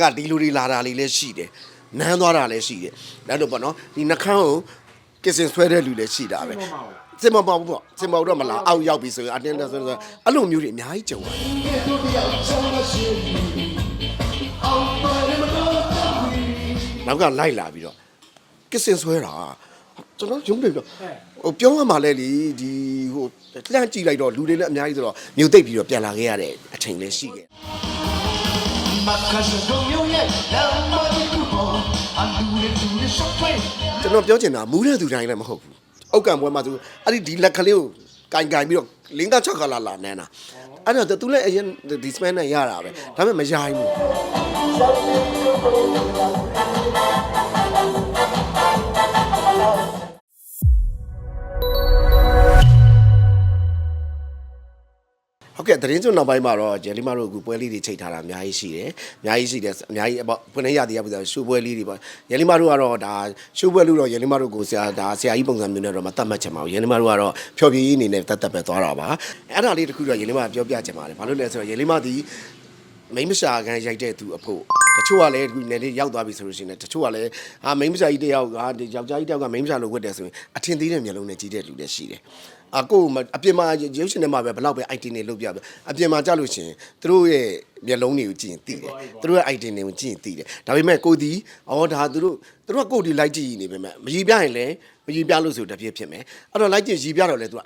ကဒီလူတွေလာတာလေးလည်းရှိတယ်နန်းသွားတာလည်းရှိတယ်ဒါတို့ပေါ့နော်ဒီနှခမ်းကိုကစ်စင်ဆွဲတဲ့လူလည်းရှိတာပဲစင်မပေါ့ဘူးပေါ့စင်မတော့မလားအောက်ရောက်ပြီဆိုရင်အတင်းတက်ဆိုရင်အဲ့လိုမျိုးတွေအများကြီးကြုံရတယ်နောက်ကလိုက်လာပြီးတော့ကစ်စင်ဆွဲတာကျွန်တော်ရုံးတယ်ပြီးတော့ဟိုပြောရမှာလဲလေဒီဟိုလှမ်းကြည့်လိုက်တော့လူတွေလည်းအများကြီးဆိုတော့မြို့သိပ်ပြီးတော့ပြန်လာခဲ့ရတဲ့အချိန်လည်းရှိခဲ့ မှာကစားတို့မျိုးရဲ့လမ်းမတစ်ခုပေါ်အလူတွေသူတွေစပွဲကျွန်တော်ပြောချင်တာမူးတဲ့သူတိုင်းလည်းမဟုတ်ဘူးအောက်ကံပွဲမှာသူအဲ့ဒီဒီလက်ကလေးကိုကင်ကင်ပြီးတော့လင်းက6ခါလာလာနန်းတာအဲ့တော့သူလည်းအရင်ဒီစပန်နဲ့ရတာပဲဒါပေမဲ့မရဘူး သတင်းစုံနောက်ပိုင်းမှာတော့ဂျယ်လီမာတို့အခုပွဲလေးတွေချိန်ထားတာအများကြီးရှိတယ်။အများကြီးရှိတယ်အများကြီးပေါ့ဖွင့်နေရသေးရပြီဆိုရှူပွဲလေးတွေပေါ့။ဂျယ်လီမာတို့ကတော့ဒါရှူပွဲလို့တော့ဂျယ်လီမာတို့ကိုဆရာဒါဆရာကြီးပုံစံမျိုးနဲ့တော့မတတ်မှတ်ချင်ပါဘူး။ဂျယ်လီမာတို့ကတော့ဖျော်ဖြေရေးအနေနဲ့တတ်တတ်ပဲသွားတာပါ။အဲ့ဒါလေးတခုတော့ဂျယ်လီမာပြောပြချင်ပါတယ်။ဘာလို့လဲဆိုတော့ဂျယ်လီမာဒီမိန်းမရှာကန်ရိုက်တဲ့သူအဖို့ တချို့ကလည်းဒီနယ်လေးရောက်သွားပြီဆိုလို့ရှိရင်တချို့ကလည်းဟာမိန်းမရှာကြီးတယောက်ကဒီယောက်ျားကြီးတယောက်ကမိန်းမရှာလို့ဝတ်တယ်ဆိုရင်အထင်သေးတဲ့မျိုးလုံးနဲ့ကြီးတဲ့လူလည်းရှိတယ်အကိုမအပြင်မှာရုပ်ရှင်ထဲမှာပဲဘလောက်ပဲ IT နေလုပ်ပြပဲအပြင်မှာကြာလို့ရှိရင်သူတို့ရဲ့မျက်လုံးတွေကိုကြည့်ရင်သိတယ်သူတို့ရဲ့ IT တွေကိုကြည့်ရင်သိတယ်ဒါပေမဲ့ကိုဒီအော်ဒါသူတို့သူတို့ကကိုဒီလိုက်ကြည့်နေပေမဲ့မရီပြရင်လည်းမရီပြလို့ဆိုတပြည့်ဖြစ်မယ်အဲ့တော့လိုက်ကြည့်ရီပြတော့လေသူက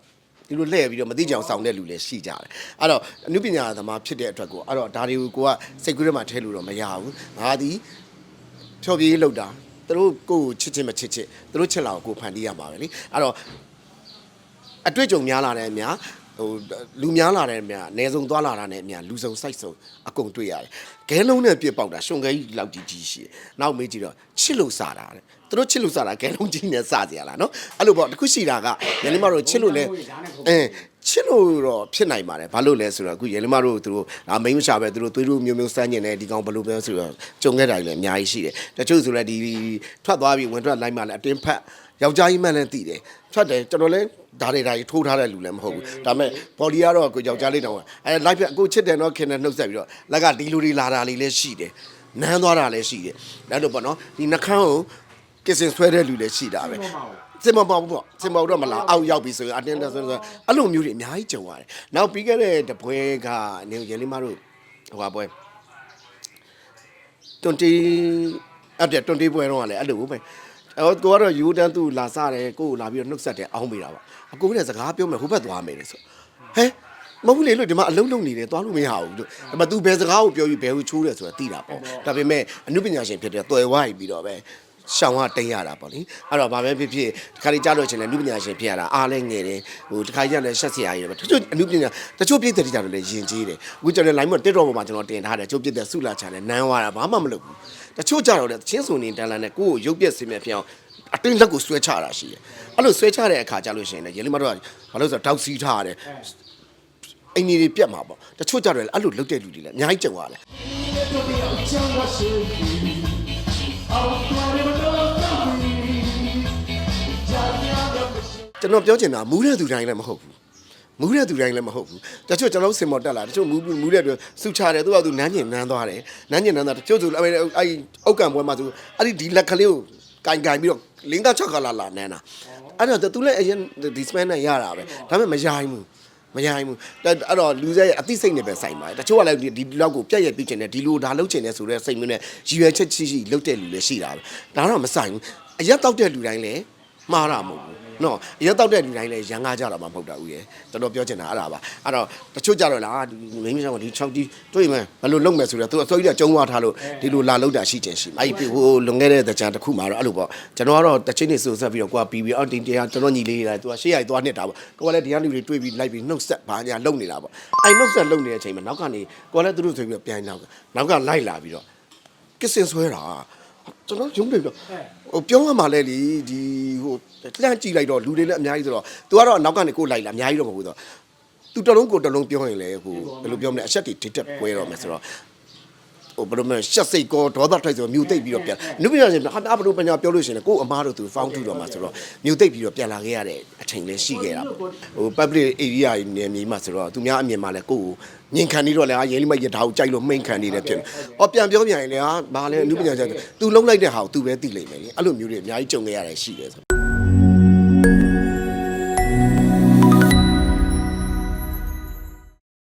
ဒီလိုလှည့်ပြီးတော့မသိကြအောင်ဆောင်တဲ့လူလည်းရှိကြတယ်အဲ့တော့အနုပညာသမားဖြစ်တဲ့အတွက်ကိုအဲ့တော့ဒါတွေကိုကိုကစိတ်ကူးထဲမှာထည့်လို့တော့မရဘူးငါသည်ဖြော်ပြေးလောက်တာသူတို့ကိုယ်ကိုချစ်ချစ်မချစ်ချစ်သူတို့ချစ်လာကိုကိုယ်ဖန်တီးရမှာပဲလေအဲ့တော့အတွေ့အကြုံများလာတဲ့အများ ဟိုလူများလာတဲ့အများအ ਨੇ ဆုံးသွားလာတာနဲ့အများလူစုံစိုက်စုံအကုန်တွေ့ရတယ်ခဲလုံးနဲ့ပြစ်ပေါက်တာရှုံခဲကြီးလောက်ကြီးကြီးရှိတယ်နောက်မေးကြည့်တော့ချစ်လို့စားတာတဲ့သူတို့ချစ်လို့စားတာခဲလုံးကြီးနဲ့စားကြရလားနော်အဲ့လိုပေါ့တခုရှိတာကညနေမတို့ချစ်လို့လဲအင်း ချစ်လို့တော့ဖြစ်နိုင်ပါတယ်ဘာလို့လဲဆိုတော့အခုရေလမတို့သူတို့ဒါမိန်းမရှာပဲသူတို့သွေးတို့မျိုးမျိုးစမ်းကျင်တယ်ဒီကောင်ဘယ်လိုပဲဆိုတော့ကြုံခဲ့တာကြီးလည်းအများကြီးရှိတယ်တချို့ဆိုလည်းဒီထွက်သွားပြီးဝင်ထွက်လိုက်မှလည်းအတင်းဖက်ယောက်ျားကြီးမှလည်းသိတယ်ထွက်တယ်ကျွန်တော်လည်းဒါတွေဒါတွေထိုးထားတဲ့လူလည်းမဟုတ်ဘူးဒါပေမဲ့ body ကတော့ကိုယောက်ျားလေးတောင်အဲ live အခုချစ်တယ်နော်ခင်တယ်နှုတ်ဆက်ပြီးတော့လက်ကဒီလူတွေလာတာလေးလည်းရှိတယ်နန်းသွားတာလည်းရှိတယ်ဒါတို့ပေါ့နော်ဒီနှခမ်းကိုကစ်စင်ဆွဲတဲ့လူလည်းရှိတာပဲ စင်မပေါ့ဘူးပေါ့စင်မတော့မလားအောက်ရောက်ပြီဆိုရင်အတင်းတက်ဆိုရင်အဲ့လိုမျိုးတွေအများကြီးကြုံရတယ်နောက်ပြီးခဲ့တဲ့တပွဲကနေရလေးမတို့ဟိုပါပွဲ20အပြည့်20ပွဲတော့ကလည်းအဲ့လိုပဲအော်ကိုကတော့ယူတန်းသူလာစားတယ်ကိုကိုလာပြီးတော့နှုတ်ဆက်တယ်အောင်းမိတာပါအကိုကလည်းစကားပြောမယ်ဟိုဘက်သွားမယ်လေဆိုဟဲမဟုတ်လေလို့ဒီမှာအလုံးလုံးနေတယ်သွားလို့မရဘူးလို့ဒါပေမဲ့ तू ဘယ်စကားကိုပြောပြီးဘယ်ကိုချိုးတယ်ဆိုတာသိတာပေါ့ဒါပေမဲ့အမှုပညာရှင်ဖြစ်တဲ့တွယ်ဝိုင်းပြီးတော့ပဲ ရှောင်းကတိတ်ရတာပေါ့လေအဲ့တော့ဘာပဲဖြစ်ဖြစ်ဒီခါလေးကြားလို့ချင်းလည်းအမှုပညာရှင်ဖြစ်ရတာအားလဲငယ်တယ်ဟိုဒီခါကြီးကလည်းရှက်စရာကြီးပဲတချို့အမှုပညာတချို့ပြည့်တဲ့ကြတော့လည်းယဉ်ကျေးတယ်အခုကျွန်တော် line မှာ TikTok ပေါ်မှာကျွန်တော်တင်ထားတယ်ကျုပ်ပြည့်တဲ့ဆုလာချန်နဲ့နန်းသွားတာဘာမှမလုပ်ဘူးတချို့ကြတော့လည်းချင်းစုံနေတန်းလန်းနဲ့ကိုယ့်ကိုရုပ်ပြက်စင်းမြဖြစ်အောင်အတင်းလက်ကိုဆွဲချတာရှိတယ်အဲ့လိုဆွဲချတဲ့အခါကြလို့ရှိရင်လည်းရေလီမတော့ဘာလို့ဆိုတော့တောက်စီးထားရတယ်အင်ကြီးတွေပြက်မှာပေါ့တချို့ကြတော့လည်းအဲ့လိုလုပ်တဲ့လူတွေလည်းအများကြီးကြုံရတယ် ကျွန်တော်ပြောချင်တာမူးတဲ့သူတိုင်းလည်းမဟုတ်ဘူးမူးတဲ့သူတိုင်းလည်းမဟုတ်ဘူးတချို့ကျွန်တော်စင်မော်တက်လာတချို့မူးမူးတဲ့သူစုချတယ်သူကသူနန်းကျင်နန်းသွားတယ်နန်းကျင်နန်းသွားတချို့ဆိုအဲ့အဲ့အောက်ကံပွဲမှာသူအဲ့ဒီဒီလက်ကလေးကိုကင်ကင်ပြီးတော့လင်းက6ကလာလာနန်းတာအဲ့တော့သူလည်းအရင်ဒီစပန်နဲ့ရတာပဲဒါပေမဲ့မရိုင်းဘူးမရိုင်းဘူးအဲ့တော့လူစက်ရဲ့အသိစိတ်နဲ့ပဲဆိုင်ပါတယ်တချို့ကလည်းဒီလောက်ကိုပြက်ရက်ပြစ်ချင်တယ်ဒီလိုဒါလုပ်ချင်တယ်ဆိုတဲ့စိတ်မျိုးနဲ့ရည်ရွယ်ချက်ရှိရှိလုပ်တဲ့လူလည်းရှိတာပဲဒါတော့မဆိုင်ဘူးအရက်တောက်တဲ့လူတိုင်းလည်းမှားတာမဟုတ်ဘူး နော်အရက်တောက်တဲ့လူတိုင်းလည်းရန်ကားကြတာမှမဟုတ်တာဦးရဲ့တော်တော်ပြောချင်တာအဲ့ဒါပါအဲ့တော့တချို့ကြတော့လားဒီမိန်းမဆောင်ကဒီ6တီတွေ့မှဘယ်လိုလုပ်မယ်ဆိုတော့သူအစိုးရကကျုံးသွားထားလို့ဒီလိုလာလောက်တာရှိချင်ရှိအဲ့ဒီဟိုလွန်ခဲ့တဲ့တကြံတစ်ခုမှာတော့အဲ့လိုပေါ့ကျွန်တော်ကတော့တချင်းနေစိုးဆက်ပြီးတော့ကိုကပြီးပြီးအော်တင်တရားကျွန်တော်ညီလေးတွေကသူကရှေ့ရိုက်သွားနှစ်တာပေါ့ကိုကလည်းဒီကလူတွေတွေ့ပြီးလိုက်ပြီးနှုတ်ဆက်ဘာညာလုပ်နေတာပေါ့အဲ့နှုတ်ဆက်လုပ်နေတဲ့အချိန်မှာနောက်ကနေကိုကလည်းသူတို့ဆိုပြီးတော့ပြန်နောက်ကနောက်ကလိုက်လာပြီးတော့ကစ်စင်ဆွဲတာ ကျွန်တော်ရုံးတယ်ပြီးတော့ဟိုပြောရမှာလဲလေဒီဟိုလှမ်းကြည့်လိုက်တော့လူတွေလည်းအများကြီးဆိုတော့ तू ကတော့နောက်ကနေကိုလိုက်လာအများကြီးတော့မဟုတ်ဘူးဆိုတော့ तू တလုံးကိုတလုံးပြောရင်လေဟိုဘယ်လိုပြောမလဲအချက်တွေဒိတ်တက်ပွဲတော့မယ်ဆိုတော့ ဟိုဘယ်လိုမှရှက်စိတ်ကောဒေါသထိုက်ဆိုမြူတိတ်ပြီးတော့ပြန်နုပညာရှင်ဟာအဘလို့ပညာပြောလို့ရှိရင်ကို့အမားတို့သူဖောင်းထူတော့မှာဆိုတော့မြူတိတ်ပြီးတော့ပြန်လာခဲ့ရတဲ့အချိန်လေးရှိခဲ့တာပေါ့ဟို public area နေမြေမှာဆိုတော့သူများအမြင်မှာလည်းကို့ကိုညင်ခံနေတော့လေရဲလိမရထားကိုကြိုက်လို့မှိန်ခံနေတယ်ဖြစ်။အော်ပြန်ပြောပြန်ရင်လေဟာဘာလဲနုပညာရှင်သူလုံးလိုက်တဲ့ဟာကိုသူပဲသိလိမ့်မယ်လေ။အဲ့လိုမျိုးတွေအများကြီးကြုံခဲ့ရတယ်ရှိတယ်ဆို